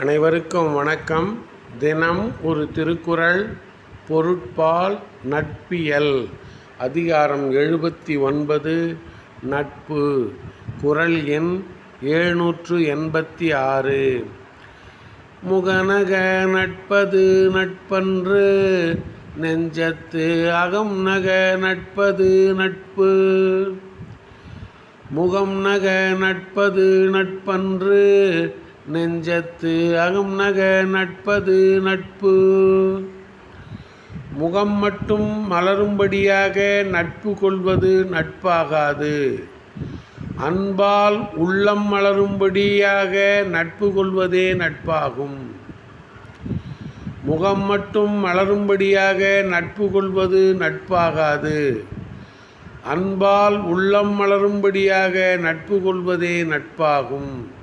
அனைவருக்கும் வணக்கம். தினம் ஒரு திருக்குறள் பொருட்பால் நட்பியல். அதிகாரம் எழுபத்தி ஒன்பது நட்பு. குறள் எண் எழுநூற்று எண்பத்தி ஆறு முகநக நட்பது நட்பன்று நெஞ்சத்து அகம் நக நட்பது நட்பு. முகம் நக நட்பது நட்பன்று நெஞ்சத்து அகம் நக நட்பது நட்பு. முகம் மட்டும் மலரும்படியாக நட்பு கொள்வது நட்பாகாது. அன்பால் உள்ளம் மலரும்படியாக நட்பு கொள்வதே நட்பாகும். முகம் மட்டும் மலரும்படியாக நட்பு கொள்வது நட்பாகாது. அன்பால் உள்ளம் மலரும்படியாக நட்பு கொள்வதே நட்பாகும்.